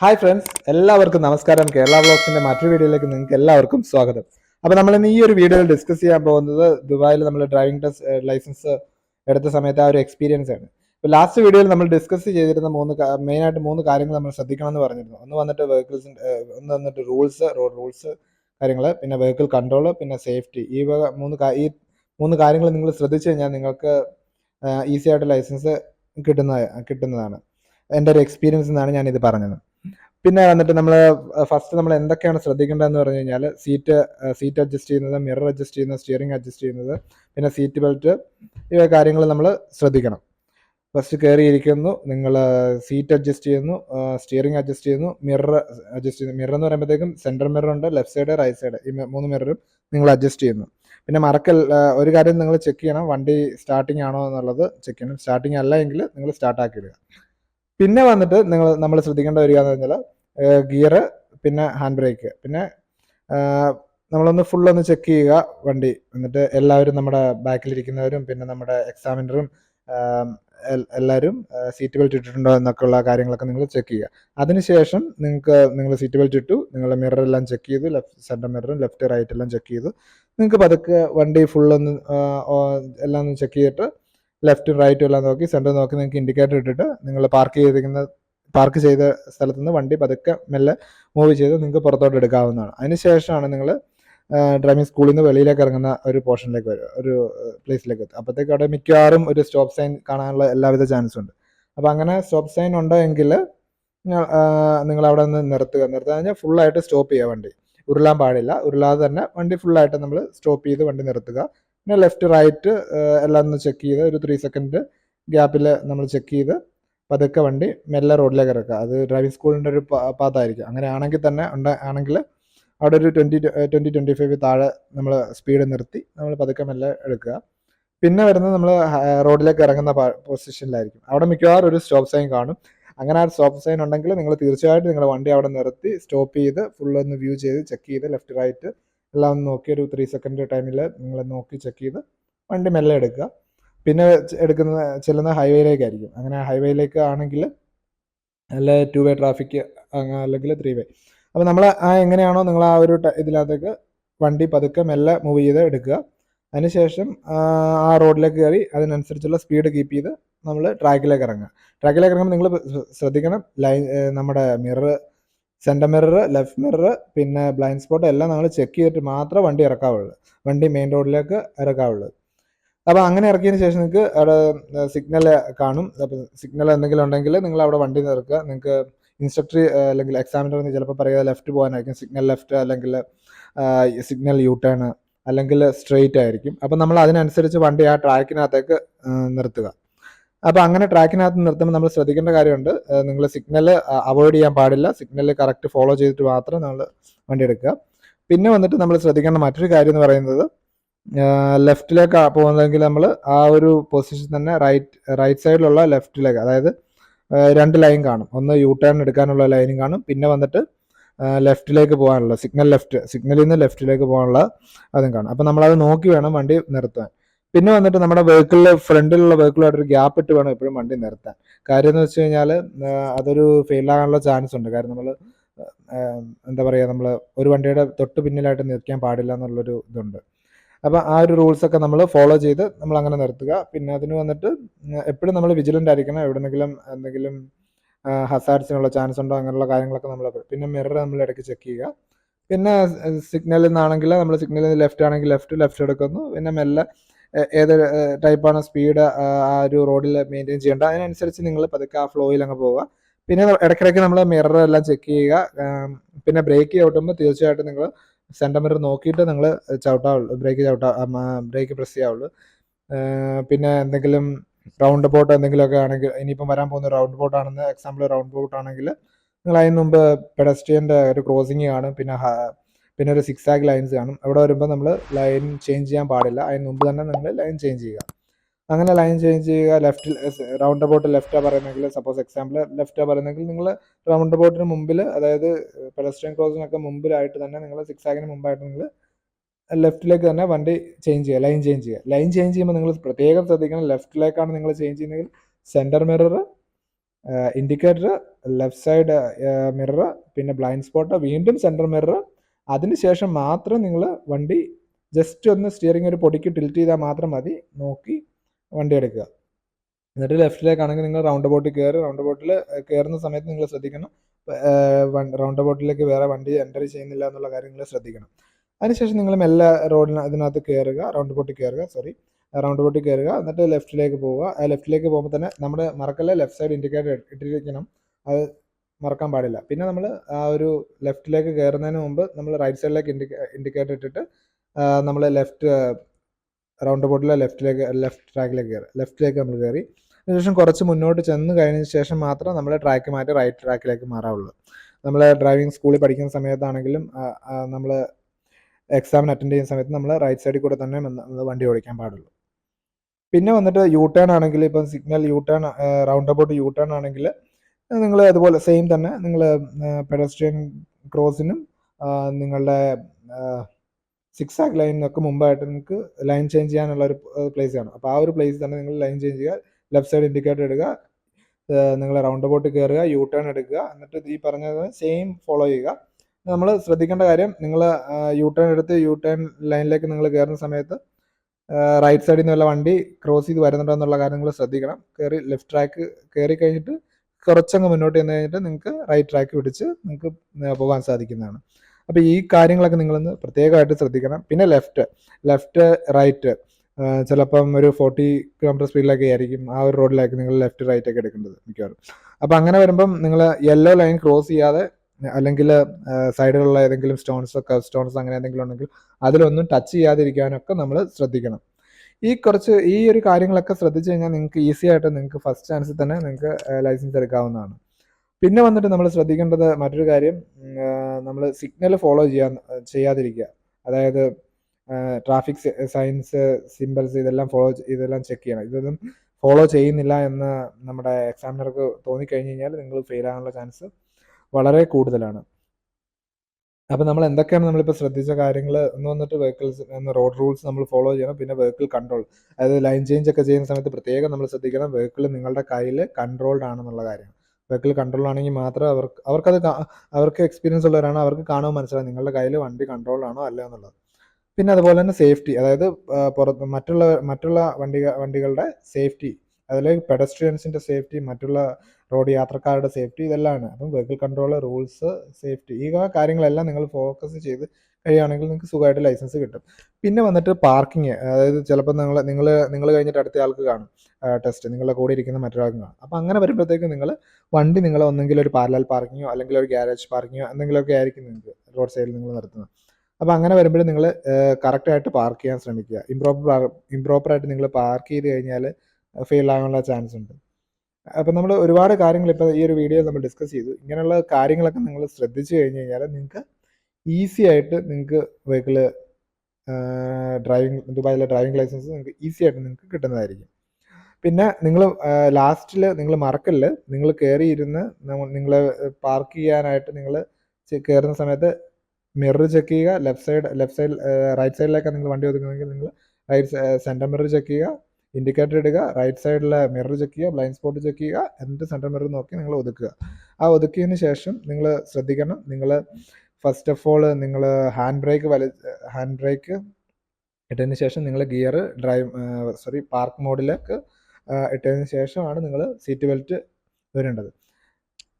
Hi friends എല്ലാവർക്കും നമസ്കാരം. കേരള ബ്ലോഗ്സിന്റെ മറ്റൊരു വീഡിയോയിലേക്ക് നിങ്ങൾക്ക് എല്ലാവർക്കും സ്വാഗതം. അപ്പൊ നമ്മൾ ഇന്ന് ഈ ഒരു വീഡിയോയിൽ ഡിസ്കസ് ചെയ്യാൻ പോകുന്നത് ദുബായിൽ നമ്മൾ ഡ്രൈവിംഗ് ടെസ്റ്റ് ലൈസൻസ് എടുത്ത സമയത്ത് ആ ഒരു എക്സ്പീരിയൻസ് ആണ്. ഇപ്പൊ ലാസ്റ്റ് വീഡിയോയിൽ നമ്മൾ ഡിസ്കസ് ചെയ്തിരുന്ന മൂന്ന് മെയിൻ ആയിട്ട് മൂന്ന് കാര്യങ്ങൾ നമ്മൾ ശ്രദ്ധിക്കണം എന്ന് പറഞ്ഞിരുന്നു. ഒന്ന് വന്നിട്ട് വെഹിക്കിൾസിന്റെ ഒന്ന് വന്നിട്ട് റൂൾസ് റോഡ് റൂൾസ് കാര്യങ്ങൾ പിന്നെ വെഹിക്കിൾ കൺട്രോൾ പിന്നെ സേഫ്റ്റി ഈ മൂന്ന് ഈ മൂന്ന് കാര്യങ്ങൾ നിങ്ങൾ ശ്രദ്ധിച്ചു കഴിഞ്ഞാൽ നിങ്ങൾക്ക് ഈസി ആയിട്ട് ലൈസൻസ് കിട്ടുന്ന കിട്ടുന്നതാണ്. എന്റെ ഒരു എക്സ്പീരിയൻസ് എന്നാണ് ഞാനിത് പറഞ്ഞത്. പിന്നെ വന്നിട്ട് നമ്മൾ ഫസ്റ്റ് നമ്മൾ എന്തൊക്കെയാണ് ശ്രദ്ധിക്കേണ്ടതെന്ന് പറഞ്ഞു കഴിഞ്ഞാൽ സീറ്റ് സീറ്റ് അഡ്ജസ്റ്റ് ചെയ്യുന്നത് മിറർ അഡ്ജസ്റ്റ് ചെയ്യുന്നത് സ്റ്റിയറിംഗ് അഡ്ജസ്റ്റ് ചെയ്യുന്നത് പിന്നെ സീറ്റ് ബെൽറ്റ് ഇവ കാര്യങ്ങൾ നമ്മൾ ശ്രദ്ധിക്കണം. ഫസ്റ്റ് കയറിയിരിക്കുന്നു നിങ്ങൾ സീറ്റ് അഡ്ജസ്റ്റ് ചെയ്യുന്നു സ്റ്റിയറിംഗ് അഡ്ജസ്റ്റ് ചെയ്യുന്നു മിറർ അഡ്ജസ്റ്റ് ചെയ്യുന്നു. മിറർ എന്ന് പറയുമ്പോഴത്തേക്കും സെന്റർ മിറർ ഉണ്ട് ലെഫ്റ്റ് സൈഡ് റൈറ്റ് സൈഡ് ഈ മൂന്ന് മിററും നിങ്ങൾ അഡ്ജസ്റ്റ് ചെയ്യുന്നു. പിന്നെ മറക്കൽ ഒരു കാര്യം നിങ്ങൾ ചെക്ക് ചെയ്യണം വണ്ടി സ്റ്റാർട്ടിംഗ് ആണോ എന്നുള്ളത് ചെക്ക് ചെയ്യണം. സ്റ്റാർട്ടിംഗ് അല്ല എങ്കിൽ നിങ്ങൾ സ്റ്റാർട്ടാക്കി ഇടുക. പിന്നെ വന്നിട്ട് നിങ്ങൾ നമ്മൾ ശ്രദ്ധിക്കേണ്ട വരിക എന്ന് പറഞ്ഞാൽ ഗിയർ പിന്നെ ഹാൻഡ് ബ്രേക്ക്. പിന്നെ നമ്മളൊന്ന് ഫുൾ ഒന്ന് ചെക്ക് ചെയ്യുക വണ്ടി. എന്നിട്ട് എല്ലാവരും നമ്മുടെ ബാക്കിലിരിക്കുന്നവരും പിന്നെ നമ്മുടെ എക്സാമിനറും എല്ലാവരും സീറ്റ് ബെൽറ്റ് ഇട്ടിട്ടുണ്ടോ എന്നൊക്കെയുള്ള കാര്യങ്ങളൊക്കെ നിങ്ങൾ ചെക്ക് ചെയ്യുക. അതിനുശേഷം നിങ്ങൾക്ക് നിങ്ങൾ സീറ്റ് ബെൽറ്റ് ഇട്ടു നിങ്ങളുടെ മിറർ എല്ലാം ചെക്ക് ചെയ്തു ലെഫ്റ്റ് സെന്റർ മിററും ലെഫ്റ്റ് റൈറ്റ് എല്ലാം ചെക്ക് ചെയ്തു. നിങ്ങൾക്ക് പതുക്കെ വണ്ടി ഫുള്ളൊന്ന് എല്ലാം ഒന്ന് ചെക്ക് ചെയ്തിട്ട് ലെഫ്റ്റും റൈറ്റും എല്ലാം നോക്കി സെന്റർ നോക്കി നിങ്ങൾക്ക് ഇൻഡിക്കേറ്റർ ഇട്ടിട്ട് നിങ്ങൾ പാർക്ക് ചെയ്തിരിക്കുന്ന പാർക്ക് ചെയ്ത സ്ഥലത്ത് നിന്ന് വണ്ടി പതുക്കെ മെല്ലെ മൂവ് ചെയ്ത് നിങ്ങൾക്ക് പുറത്തോട്ട് എടുക്കാവുന്നതാണ്. അതിനുശേഷമാണ് നിങ്ങൾ ഡ്രൈവിംഗ് സ്കൂളിൽ നിന്ന് വെളിയിലേക്ക് ഇറങ്ങുന്ന ഒരു പോർഷനിലേക്ക് വരും ഒരു പ്ലേസിലേക്ക് എത്തും അപ്പോഴത്തേക്ക് അവിടെ മിക്കവാറും ഒരു സ്റ്റോപ്പ് സൈൻ കാണാനുള്ള എല്ലാവിധ ചാൻസും ഉണ്ട്. അപ്പോൾ അങ്ങനെ സ്റ്റോപ്പ് സൈൻ ഉണ്ടോ എങ്കിൽ നിങ്ങൾ അവിടെ നിന്ന് നിർത്തുക. നിർത്തുക കഴിഞ്ഞാൽ ഫുള്ളായിട്ട് സ്റ്റോപ്പ് ചെയ്യുക വണ്ടി. ഉരുളാൻ പാടില്ല. ഉരുളാതെ തന്നെ വണ്ടി ഫുള്ളായിട്ട് നമ്മൾ സ്റ്റോപ്പ് ചെയ്ത് വണ്ടി നിർത്തുക. പിന്നെ ലെഫ്റ്റ് റൈറ്റ് എല്ലാം ഒന്ന് ചെക്ക് ചെയ്ത് ഒരു ത്രീ സെക്കൻഡ് ഗ്യാപ്പിൽ നമ്മൾ ചെക്ക് ചെയ്ത് പതുക്കെ വണ്ടി മെല്ലെ റോഡിലേക്ക് ഇറക്കുക. അത് ഡ്രൈവിംഗ് സ്കൂളിന്റെ ഒരു പാത്തായിരിക്കും. അങ്ങനെ ആണെങ്കിൽ തന്നെ ഉണ്ട് ആണെങ്കിൽ അവിടെ ഒരു ട്വന്റി ട്വന്റി ട്വന്റി ഫൈവ് താഴെ നമ്മൾ സ്പീഡ് നിർത്തി നമ്മൾ പതുക്കെ മെല്ലെ എടുക്കുക. പിന്നെ വരുന്നത് നമ്മൾ റോഡിലേക്ക് ഇറങ്ങുന്ന പൊസിഷനിലായിരിക്കും അവിടെ മിക്കവാറും ഒരു സ്റ്റോപ്പ് സൈൻ കാണും. അങ്ങനെ ആ സ്റ്റോപ്പ് സൈൻ ഉണ്ടെങ്കിൽ നിങ്ങൾ തീർച്ചയായിട്ടും നിങ്ങളുടെ വണ്ടി അവിടെ നിർത്തി സ്റ്റോപ്പ് ചെയ്ത് ഫുൾ ഒന്ന് വ്യൂ ചെയ്ത് ചെക്ക് ചെയ്ത് ലെഫ്റ്റ് റൈറ്റ് എല്ലാം ഒന്ന് നോക്കി ഒരു ത്രീ സെക്കൻഡ് ടൈമിൽ നിങ്ങൾ നോക്കി ചെക്ക് ചെയ്ത് വണ്ടി മെല്ലെ എടുക്കുക. പിന്നെ എടുക്കുന്ന ചെല്ലുന്ന ഹൈവേയിലേക്കായിരിക്കും അങ്ങനെ ഹൈവേയിലേക്ക് ആണെങ്കിൽ അല്ല ടു വേ ട്രാഫിക് അല്ലെങ്കിൽ ത്രീ വേ അപ്പോൾ നമ്മൾ ആ എങ്ങനെയാണോ നിങ്ങൾ ആ ഒരു ഇതിനകത്തേക്ക് വണ്ടി പതുക്കെ മെല്ലെ മൂവ് ചെയ്ത് എടുക്കുക. അതിനുശേഷം ആ റോഡിലേക്ക് കയറി അതിനനുസരിച്ചുള്ള സ്പീഡ് കീപ്പ് ചെയ്ത് നമ്മൾ ട്രാക്കിലേക്ക് ഇറങ്ങുക. ട്രാക്കിലേക്ക് ഇറങ്ങുമ്പോൾ നിങ്ങൾ ശ്രദ്ധിക്കണം. ലൈൻ നമ്മുടെ mirror centre mirror left mirror പിന്നെ ബ്ലൈൻഡ് സ്പോട്ട് എല്ലാം നമ്മൾ ചെക്ക് ചെയ്തിട്ട് മാത്രമേ വണ്ടി ഇറക്കാവുള്ളൂ. വണ്ടി മെയിൻ റോഡിലേക്ക് ഇറക്കാവുള്ളൂ. അപ്പോൾ അങ്ങനെ ഇറക്കിയതിന് ശേഷം നിങ്ങൾക്ക് അവിടെ സിഗ്നൽ കാണും. അപ്പോൾ സിഗ്നൽ എന്തെങ്കിലും ഉണ്ടെങ്കിൽ നിങ്ങൾ അവിടെ വണ്ടി നിർക്കുക നിങ്ങൾക്ക് ഇൻസ്ട്രക്ടർ അല്ലെങ്കിൽ എക്സാമിനർ ചിലപ്പോൾ പറയുക ലെഫ്റ്റ് പോകാനായിരിക്കും. സിഗ്നൽ ലെഫ്റ്റ് അല്ലെങ്കിൽ സിഗ്നൽ യു ടേൺ അല്ലെങ്കിൽ സ്ട്രെയിറ്റ് ആയിരിക്കും. അപ്പോൾ നമ്മൾ അതിനനുസരിച്ച് വണ്ടി ആ ട്രാക്കിനകത്തേക്ക് നിർത്തുക. അപ്പോൾ അങ്ങനെ ട്രാക്കിനകത്ത് നിർത്തുമ്പോൾ നമ്മൾ ശ്രദ്ധിക്കേണ്ട കാര്യമുണ്ട്. നിങ്ങൾ സിഗ്നൽ അവോയ്ഡ് ചെയ്യാൻ പാടില്ല. സിഗ്നൽ കറക്റ്റ് ഫോളോ ചെയ്തിട്ട് മാത്രം നമ്മൾ വണ്ടി എടുക്കുക. പിന്നെ വന്നിട്ട് നമ്മൾ ശ്രദ്ധിക്കേണ്ട മറ്റൊരു കാര്യം എന്ന് പറയുന്നത് ലെഫ്റ്റിലേക്ക് പോകുന്നതെങ്കിൽ നമ്മൾ ആ ഒരു പൊസിഷൻ തന്നെ റൈറ്റ് റൈറ്റ് സൈഡിലുള്ള ലെഫ്റ്റിലേക്ക് അതായത് രണ്ട് ലൈൻ കാണും. ഒന്ന് യു ടേൺ എടുക്കാനുള്ള ലൈനും കാണും. പിന്നെ വന്നിട്ട് ലെഫ്റ്റിലേക്ക് പോകാനുള്ള സിഗ്നൽ ലെഫ്റ്റ് സിഗ്നലിൽ നിന്ന് ലെഫ്റ്റിലേക്ക് പോകാനുള്ള അതും കാണും. അപ്പം നമ്മളത് നോക്കി വേണം വണ്ടി നിർത്താൻ. പിന്നെ വന്നിട്ട് നമ്മുടെ വെഹിക്കിളിൽ ഫ്രണ്ടിലുള്ള വെഹിക്കിളുമായിട്ട് ഒരു ഗ്യാപ്പ് ഇട്ട് വേണം എപ്പോഴും വണ്ടി നിർത്താൻ. കാര്യം എന്ന് വെച്ച് കഴിഞ്ഞാൽ അതൊരു ഫെയിൽ ആകാനുള്ള ചാൻസ് ഉണ്ട്. കാരണം നമ്മൾ എന്താ പറയുക നമ്മൾ ഒരു വണ്ടിയുടെ തൊട്ട് പിന്നിലായിട്ട് നിർത്താൻ പാടില്ല എന്നുള്ളൊരു ഇതുണ്ട്. അപ്പം ആ ഒരു റൂൾസ് ഒക്കെ നമ്മൾ ഫോളോ ചെയ്ത് നമ്മൾ അങ്ങനെ നിർത്തുക. പിന്നെ അതിന് വന്നിട്ട് എപ്പോഴും നമ്മൾ വിജിലന്റ് ആയിരിക്കണം. എവിടെന്നെങ്കിലും എന്തെങ്കിലും ഹസാർഡ്സിനുള്ള ചാൻസ് ഉണ്ടോ അങ്ങനെയുള്ള കാര്യങ്ങളൊക്കെ നമ്മൾ പിന്നെ മിറർ നമ്മൾ ഇടയ്ക്ക് ചെക്ക് ചെയ്യുക. പിന്നെ സിഗ്നലിൽ നിന്നാണെങ്കിൽ നമ്മൾ സിഗ്നലിൽ ലെഫ്റ്റ് ആണെങ്കിൽ ലെഫ്റ്റ് ലെഫ്റ്റ് എടുക്കുന്നു. പിന്നെ മെല്ലെ ഏത് ടൈപ്പാണ് സ്പീഡ് ആ ഒരു റോഡിൽ മെയിന്റെയിൻ ചെയ്യേണ്ട അതിനനുസരിച്ച് നിങ്ങൾ പതുക്കെ ആ ഫ്ലോയിൽ അങ്ങ് പോവുക. പിന്നെ ഇടയ്ക്കിടയ്ക്ക് നമ്മൾ മിറർ എല്ലാം ചെക്ക് ചെയ്യുക. പിന്നെ ബ്രേക്ക് ചവിട്ടുമ്പോൾ തീർച്ചയായിട്ടും നിങ്ങൾ സെന്റർ മിറർ നോക്കിയിട്ട് നിങ്ങൾ ചവിട്ടാവുള്ളൂ. ബ്രേക്ക് ചവിട്ടാ ബ്രേക്ക് പ്രസ് ചെയ്യാവുള്ളൂ. പിന്നെ എന്തെങ്കിലും റൗണ്ട് ബോട്ട് എന്തെങ്കിലുമൊക്കെ ആണെങ്കിൽ ഇനിയിപ്പം വരാൻ പോകുന്ന റൗണ്ട് ബോട്ട് ആണെന്ന് എക്സാമ്പിൾ റൗണ്ട് ബോട്ട് ആണെങ്കിൽ നിങ്ങൾ അതിന് മുമ്പ് പെഡസ്ട്രിയന്റെ ഒരു ക്രോസിങ് കാണും. പിന്നെ പിന്നെ ഒരു സിക്സ് ആഗ് ലൈൻസ് കാണും. അവിടെ വരുമ്പോൾ നമ്മൾ ലൈൻ ചേഞ്ച് ചെയ്യാൻ പാടില്ല. അതിന് മുമ്പ് തന്നെ നിങ്ങൾ ലൈൻ ചേഞ്ച് ചെയ്യുക. അങ്ങനെ ലൈൻ ചേഞ്ച് ചെയ്യുക. ലെഫ്റ്റിൽ റൗണ്ട് അബൌട്ട് ലെഫ്റ്റാ പറയുന്നെങ്കിൽ സപ്പോസ് എക്സാമ്പിൾ ലെഫ്റ്റാ പറയുന്നെങ്കിൽ നിങ്ങൾ റൗണ്ട് അബൌട്ടിന് മുമ്പിൽ അതായത് പെഡസ്ട്രിയൻ ക്രോസിനൊക്കെ മുമ്പിലായിട്ട് തന്നെ നിങ്ങൾ സിക്സ് ആഗിന് മുമ്പായിട്ട് നിങ്ങൾ ലെഫ്റ്റിലേക്ക് തന്നെ വണ്ടി ചേഞ്ച് ചെയ്യുക. ലൈൻ ചേഞ്ച് ചെയ്യുക. ലൈൻ ചേഞ്ച് ചെയ്യുമ്പോൾ നിങ്ങൾ പ്രത്യേകം ശ്രദ്ധിക്കണം. ലെഫ്റ്റിലേക്കാണ് നിങ്ങൾ ചേഞ്ച് ചെയ്യുന്നതെങ്കിൽ centre mirror indicator left side mirror പിന്നെ ബ്ലൈൻഡ് സ്പോട്ട് വീണ്ടും സെന്റർ മിറർ അതിനുശേഷം മാത്രം നിങ്ങൾ വണ്ടി ജസ്റ്റ് ഒന്ന് സ്റ്റിയറിംഗ് ഒരു പൊടിക്ക് ടിൽറ്റ് ചെയ്താൽ മാത്രം മതി. നോക്കി വണ്ടി എടുക്കുക. എന്നിട്ട് ലെഫ്റ്റിലേക്കാണെങ്കിൽ നിങ്ങൾ റൗണ്ട് ബോട്ടിൽ കയറി റൗണ്ട് ബോട്ടിൽ കയറുന്ന സമയത്ത് നിങ്ങൾ ശ്രദ്ധിക്കണം. റൗണ്ട് ബോട്ടിലേക്ക് വേറെ വണ്ടി എന്റർ ചെയ്യുന്നില്ല എന്നുള്ള കാര്യങ്ങൾ ശ്രദ്ധിക്കണം. അതിനുശേഷം നിങ്ങൾ മെല്ലെ റോഡിന് അതിനകത്ത് കയറുക. റൗണ്ട് ബോട്ടിൽ കയറുക. സോറി റൗണ്ട് ബോട്ടിൽ കയറുക. എന്നിട്ട് ലെഫ്റ്റിലേക്ക് പോവുക. ലെഫ്റ്റിലേക്ക് പോകുമ്പോൾ തന്നെ നമ്മുടെ മറക്കല്ല? ലെഫ്റ്റ് സൈഡ് ഇൻഡിക്കേറ്റർ ഇട്ടിരിക്കണം. അത് മറക്കാൻ പാടില്ല. പിന്നെ നമ്മൾ ആ ഒരു ലെഫ്റ്റിലേക്ക് കയറുന്നതിന് മുമ്പ് നമ്മൾ റൈറ്റ് സൈഡിലേക്ക് ഇൻഡിക്കേ ഇൻഡിക്കേറ്റർ ഇട്ടിട്ട് നമ്മൾ ലെഫ്റ്റ് റൗണ്ട് ബോട്ടിലെ ലെഫ്റ്റിലേക്ക് ലെഫ്റ്റ് ട്രാക്കിലേക്ക് കയറി ലെഫ്റ്റിലേക്ക് നമ്മൾ കയറി അതിനുശേഷം കുറച്ച് മുന്നോട്ട് ചെന്ന് കഴിഞ്ഞ ശേഷം മാത്രം നമ്മൾ ട്രാക്ക് മാറ്റി റൈറ്റ് ട്രാക്കിലേക്ക് മാറാവുള്ളൂ. നമ്മൾ ഡ്രൈവിംഗ് സ്കൂളിൽ പഠിക്കുന്ന സമയത്താണെങ്കിലും നമ്മൾ എക്സാമിന് അറ്റൻഡ് ചെയ്യുന്ന സമയത്ത് നമ്മൾ റൈറ്റ് സൈഡിൽ കൂടെ തന്നെ വണ്ടി ഓടിക്കാൻ പാടുള്ളൂ. പിന്നെ വന്നിട്ട് യു ടേൺ ആണെങ്കിൽ ഇപ്പം signal U turn roundabout U turn ആണെങ്കിൽ നിങ്ങൾ അതുപോലെ സെയിം തന്നെ നിങ്ങൾ പെഡസ്ട്രിയൻ ക്രോസിനും നിങ്ങളുടെ സിക്സ് ആക്ക് ലൈനിനൊക്കെ മുമ്പായിട്ട് നിങ്ങൾക്ക് ലൈൻ ചേഞ്ച് ചെയ്യാനുള്ള ഒരു പ്ലേസ് ആണ്. അപ്പോൾ ആ ഒരു പ്ലേസ് തന്നെ നിങ്ങൾ ലൈൻ ചേഞ്ച് ചെയ്യുക ലെഫ്റ്റ് സൈഡ് ഇൻഡിക്കേറ്റർ എടുക്കുക നിങ്ങൾ റൗണ്ട് അബൌട്ട് കയറുക യു ടേൺ എടുക്കുക എന്നിട്ട് ഈ പറഞ്ഞത് സെയിം ഫോളോ ചെയ്യുക. നമ്മൾ ശ്രദ്ധിക്കേണ്ട കാര്യം നിങ്ങൾ യു ടേൺ എടുത്ത് യു ടേൺ ലൈനിലേക്ക് നിങ്ങൾ കയറുന്ന സമയത്ത് റൈറ്റ് സൈഡിൽ നിന്ന് വല്ല വണ്ടി ക്രോസ് ചെയ്ത് വരുന്നുണ്ടോ എന്നുള്ള നിങ്ങൾ ശ്രദ്ധിക്കണം. കയറി ലെഫ്റ്റ് ട്രാക്ക് കയറി കഴിഞ്ഞിട്ട് കുറച്ചങ്ങ് മുന്നോട്ട് ചെന്ന് കഴിഞ്ഞിട്ട് നിങ്ങൾക്ക് റൈറ്റ് ട്രാക്ക് പിടിച്ച് നിങ്ങൾക്ക് പോകാൻ സാധിക്കുന്നതാണ്. അപ്പോൾ ഈ കാര്യങ്ങളൊക്കെ നിങ്ങളൊന്ന് പ്രത്യേകമായിട്ട് ശ്രദ്ധിക്കണം. പിന്നെ ലെഫ്റ്റ് ലെഫ്റ്റ് റൈറ്റ് ചിലപ്പം ഒരു ഫോർട്ടി കിലോമീറ്റർ സ്പീഡിലൊക്കെ ആയിരിക്കും ആ ഒരു റോഡിലേക്ക് നിങ്ങൾ ലെഫ്റ്റ് റൈറ്റ് ഒക്കെ എടുക്കേണ്ടത് മിക്കവാറും. അപ്പം അങ്ങനെ വരുമ്പം നിങ്ങൾ യെല്ലോ ലൈൻ ക്രോസ് ചെയ്യാതെ അല്ലെങ്കിൽ സൈഡിലുള്ള ഏതെങ്കിലും സ്റ്റോൺസ് സ്റ്റോൺസ് അങ്ങനെ എന്തെങ്കിലും ഉണ്ടെങ്കിൽ അതിലൊന്നും ടച്ച് ചെയ്യാതിരിക്കാനൊക്കെ നമ്മൾ ശ്രദ്ധിക്കണം. ഈ കുറച്ച് ഈ ഒരു കാര്യങ്ങളൊക്കെ ശ്രദ്ധിച്ചു കഴിഞ്ഞാൽ നിങ്ങൾക്ക് ഈസി ആയിട്ട് നിങ്ങൾക്ക് ഫസ്റ്റ് ചാൻസിൽ തന്നെ നിങ്ങൾക്ക് ലൈസൻസ് എടുക്കാവുന്നതാണ്. പിന്നെ വന്നിട്ട് നമ്മൾ ശ്രദ്ധിക്കേണ്ടത് മറ്റൊരു കാര്യം നമ്മൾ സിഗ്നൽ ഫോളോ ചെയ്യാൻ ചെയ്യാതിരിക്കുക. അതായത് ട്രാഫിക് സൈൻസ് സിമ്പിൾസ് ഇതെല്ലാം ഫോളോ ഇതെല്ലാം ചെക്ക് ചെയ്യണം. ഇതൊന്നും ഫോളോ ചെയ്യുന്നില്ല എന്ന് നമ്മുടെ എക്സാമിനർക്ക് തോന്നിക്കഴിഞ്ഞ് കഴിഞ്ഞാൽ നിങ്ങൾ ഫെയിലാകാനുള്ള ചാൻസ് വളരെ കൂടുതലാണ്. അപ്പോൾ നമ്മൾ എന്തൊക്കെയാണ് നമ്മളിപ്പോൾ ശ്രദ്ധിച്ച കാര്യങ്ങൾ എന്ന് വന്നിട്ട് വെഹിക്കിൾസ് എന്ന റോഡ് റൂൾസ് നമ്മൾ ഫോളോ ചെയ്യണം പിന്നെ വെഹിക്കിൾ കൺട്രോൾ അതായത് ലൈൻ ചേഞ്ച് ഒക്കെ ചെയ്യുന്ന സമയത്ത് പ്രത്യേകം നമ്മൾ ശ്രദ്ധിക്കണം വെഹിക്കിൾ നിങ്ങളുടെ കയ്യിൽ കൺട്രോൾഡ് ആണെന്നുള്ള കാര്യം. വെഹിക്കിൾ കൺട്രോൾ ആണെങ്കിൽ മാത്രം അവർക്ക് അവർക്കത് അവർക്ക് എക്സ്പീരിയൻസ് ഉള്ളവരാണ് അവർക്ക് കാണുമ്പോൾ മനസ്സിലാവും നിങ്ങളുടെ കയ്യിൽ വണ്ടി കൺട്രോൾ ആണോ അല്ല എന്നുള്ളത്. പിന്നെ അതുപോലെ തന്നെ സേഫ്റ്റി അതായത് പുറത്ത് മറ്റുള്ള മറ്റുള്ള വണ്ടി വണ്ടികളുടെ സേഫ്റ്റി അതിൽ പെഡസ്ട്രിയൻസിന്റെ സേഫ്റ്റി മറ്റുള്ള റോഡ് യാത്രക്കാരുടെ സേഫ്റ്റി ഇതെല്ലാമാണ്. അപ്പം വെഹിക്കിൾ കൺട്രോൾ റൂൾസ് സേഫ്റ്റി ഈ കാര്യങ്ങളെല്ലാം നിങ്ങൾ ഫോക്കസ് ചെയ്ത് കഴിയുകയാണെങ്കിൽ നിങ്ങൾക്ക് സുഖമായിട്ട് ലൈസൻസ് കിട്ടും. പിന്നെ വന്നിട്ട് പാർക്കിങ് അതായത് ചിലപ്പോൾ നിങ്ങൾ നിങ്ങൾ നിങ്ങൾ കഴിഞ്ഞിട്ട് അടുത്ത ആൾക്ക് കാണും. ടെസ്റ്റ് നിങ്ങളുടെ കൂടെ ഇരിക്കുന്ന മറ്റൊരാൾക്ക് കാണും. അപ്പോൾ അങ്ങനെ വരുമ്പോഴത്തേക്ക് നിങ്ങൾ വണ്ടി നിങ്ങൾ ഒന്നെങ്കിൽ ഒരു പാരലൽ പാർക്കിങ്ങോ അല്ലെങ്കിൽ ഒരു ഗ്യാരേജ് പാർക്കിങ്ങോ എന്തെങ്കിലുമൊക്കെ ആയിരിക്കും നിങ്ങൾക്ക് റോഡ് സൈഡിൽ നിങ്ങൾ നിർത്തുന്നത് അപ്പോൾ അങ്ങനെ വരുമ്പോൾ നിങ്ങൾ കറക്റ്റായിട്ട് പാർക്ക് ചെയ്യാൻ ശ്രമിക്കുക. ഇംപ്രോപ്പർ ഇംപ്രോപ്പറായിട്ട് നിങ്ങൾ പാർക്ക് ചെയ്ത് കഴിഞ്ഞാൽ ഫെയിൽ ആകാനുള്ള ചാൻസ് ഉണ്ട്. അപ്പം നമ്മൾ ഒരുപാട് കാര്യങ്ങൾ ഇപ്പോൾ ഈ ഒരു വീഡിയോയിൽ നമ്മൾ ഡിസ്കസ് ചെയ്തു. ഇങ്ങനെയുള്ള കാര്യങ്ങളൊക്കെ നിങ്ങൾ ശ്രദ്ധിച്ചു കഴിഞ്ഞ് കഴിഞ്ഞാൽ നിങ്ങൾക്ക് ഈസി ആയിട്ട് നിങ്ങൾക്ക് വെഹിക്കിൾ ഡ്രൈവിംഗ് ദുബായിലെ ഡ്രൈവിംഗ് ലൈസൻസ് നിങ്ങൾക്ക് ഈസി ആയിട്ട് നിങ്ങൾക്ക് കിട്ടുന്നതായിരിക്കും. പിന്നെ നിങ്ങൾ ലാസ്റ്റിൽ നിങ്ങൾ മറക്കല്ല്. നിങ്ങൾ കയറിയിരുന്ന് നിങ്ങൾ പാർക്ക് ചെയ്യാനായിട്ട് നിങ്ങൾ കയറുന്ന സമയത്ത് മിറർ ചെക്ക് ചെയ്യുക. Left side left side right സൈഡിലേക്കാണ് നിങ്ങൾ വണ്ടി ഒതുക്കുന്നെങ്കിൽ നിങ്ങൾ റൈറ്റ് സെന്റർ മിറർ ചെക്ക് ചെയ്യുക. ഇൻഡിക്കേറ്റർ ഇടുക റൈറ്റ് സൈഡിലെ മിറർ ചെക്ക് ചെയ്യുക ബ്ലൈൻഡ് സ്പോട്ട് ചെക്ക് ചെയ്യുക എന്നിട്ട് സെന്റർ മിറർ നോക്കി നിങ്ങൾ ഒതുക്കുക. ആ ഒതുക്കിയതിന് ശേഷം നിങ്ങൾ ശ്രദ്ധിക്കണം. നിങ്ങൾ ഫസ്റ്റ് ഓഫ് ഓൾ നിങ്ങൾ ഹാൻഡ് ബ്രേക്ക് വലി ഹാൻഡ് ബ്രേക്ക് ഇട്ടതിന് ശേഷം നിങ്ങൾ ഗിയർ ഡ്രൈവ് സോറി പാർക്ക് മോഡിലേക്ക് ഇട്ടതിന് ശേഷമാണ് നിങ്ങൾ സീറ്റ് ബെൽറ്റ് വരേണ്ടത്.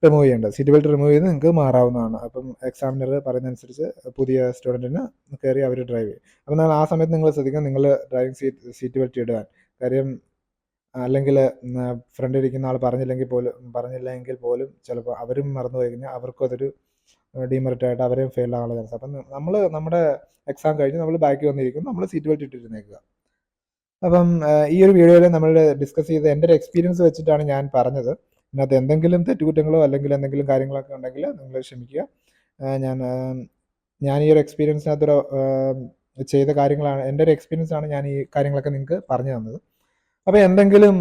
റിമൂവ് ചെയ്യേണ്ടത്. സീറ്റ് ബെൽറ്റ് റിമൂവ് ചെയ്ത് നിങ്ങൾക്ക് മാറാവുന്നതാണ്. അപ്പം എക്സാമിനർ പറയുന്നതനുസരിച്ച് പുതിയ സ്റ്റുഡന്റിന് കയറി അവർ ഡ്രൈവ് ചെയ്യും. അപ്പം നിങ്ങൾ ആ സമയത്ത് നിങ്ങൾ ശ്രദ്ധിക്കണം. നിങ്ങൾ ഡ്രൈവിംഗ് സീറ്റ് സീറ്റ് ബെൽറ്റ് ഇടുവാൻ. കാര്യം അല്ലെങ്കിൽ ഫ്രണ്ട് ഇരിക്കുന്ന ആൾ പറഞ്ഞില്ലെങ്കിൽ പോലും പറഞ്ഞില്ലെങ്കിൽ പോലും ചിലപ്പോൾ അവരും മറന്നു പോയി കഴിഞ്ഞാൽ അവർക്കും അതൊരു ഡിമെറിറ്റ് ആയിട്ട് അവരെയും ഫെയിൽ ആകാനുള്ള ചാൻസ് അപ്പം നമ്മൾ നമ്മുടെ എക്സാം കഴിഞ്ഞ് നമ്മൾ ബാക്കി വന്നിരിക്കും നമ്മൾ സീറ്റ് ബെൽറ്റ് ഇട്ടിരുന്നേക്കുക. അപ്പം ഈ ഒരു വീഡിയോയിൽ നമ്മൾ ഡിസ്കസ് ചെയ്ത് എന്റെ ഒരു എക്സ്പീരിയൻസ് വെച്ചിട്ടാണ് ഞാൻ പറഞ്ഞത്. ഇതിനകത്ത് എന്തെങ്കിലും തെറ്റുകുറ്റങ്ങളോ അല്ലെങ്കിൽ എന്തെങ്കിലും കാര്യങ്ങളൊക്കെ ഉണ്ടെങ്കിൽ നിങ്ങൾ ക്ഷമിക്കുക. ഞാൻ ഞാൻ ഈ ഒരു എക്സ്പീരിയൻസിനകത്തൊരു ചെയ്ത കാര്യങ്ങളാണ് എന്റെ ഒരു എക്സ്പീരിയൻസ് ആണ് ഞാൻ ഈ കാര്യങ്ങളൊക്കെ നിങ്ങൾക്ക് പറഞ്ഞു തന്നത്. അപ്പോൾ എന്തെങ്കിലും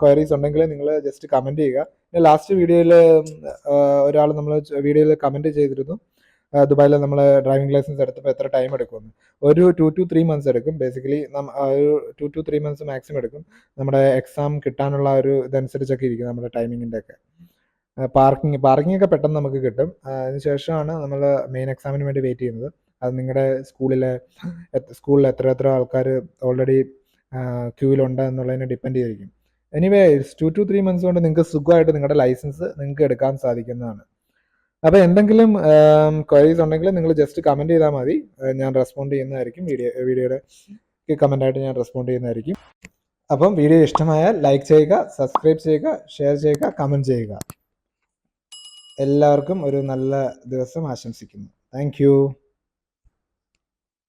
ക്വയറീസ് ഉണ്ടെങ്കിൽ നിങ്ങൾ ജസ്റ്റ് കമന്റ് ചെയ്യുക. പിന്നെ ലാസ്റ്റ് വീഡിയോയിൽ ഒരാൾ നമ്മൾ വീഡിയോയിൽ കമന്റ് ചെയ്തിരുന്നു. ദുബായിൽ നമ്മൾ ഡ്രൈവിംഗ് ലൈസൻസ് എടുത്തപ്പോൾ എത്ര ടൈം എടുക്കുമെന്ന്. ഒരു ടു ടു ത്രീ മന്ത്സ് എടുക്കും. ബേസിക്കലി ഒരു two two three months maximum എടുക്കും. നമ്മുടെ എക്സാം കിട്ടാനുള്ള ഒരു ഇതനുസരിച്ചൊക്കെ ഇരിക്കും നമ്മുടെ ടൈമിങ്ങിന്റെ ഒക്കെ. പാർക്കിംഗ് പാർക്കിംഗ് ഒക്കെ പെട്ടെന്ന് നമുക്ക് കിട്ടും. ആ, അതിന് ശേഷമാണ് നമ്മൾ മെയിൻ എക്സാമിന് വേണ്ടി വെയിറ്റ് ചെയ്യുന്നത്. അത് നിങ്ങളുടെ സ്കൂളിലെ സ്കൂളിൽ എത്ര എത്ര ആൾക്കാർ ഓൾറെഡി ക്യൂവിലുണ്ട് എന്നുള്ളതിനെ ഡിപ്പെൻഡ് ചെയ്തിരിക്കും. Anyway two two three months കൊണ്ട് നിങ്ങൾക്ക് സുഖമായിട്ട് നിങ്ങളുടെ ലൈസൻസ് നിങ്ങൾക്ക് എടുക്കാൻ സാധിക്കുന്നതാണ്. അപ്പോൾ എന്തെങ്കിലും ക്വയറീസ് ഉണ്ടെങ്കിൽ നിങ്ങൾ ജസ്റ്റ് കമന്റ് ചെയ്താൽ മതി. ഞാൻ റെസ്പോണ്ട് ചെയ്യുന്നതായിരിക്കും. വീഡിയോ വീഡിയോയുടെ കമന്റായിട്ട് ഞാൻ റെസ്പോണ്ട് ചെയ്യുന്നതായിരിക്കും. അപ്പം വീഡിയോ ഇഷ്ടമായാൽ ലൈക്ക് ചെയ്യുക സബ്സ്ക്രൈബ് ചെയ്യുക ഷെയർ ചെയ്യുക കമന്റ് ചെയ്യുക. എല്ലാവർക്കും ഒരു നല്ല ദിവസം ആശംസിക്കുന്നു. താങ്ക്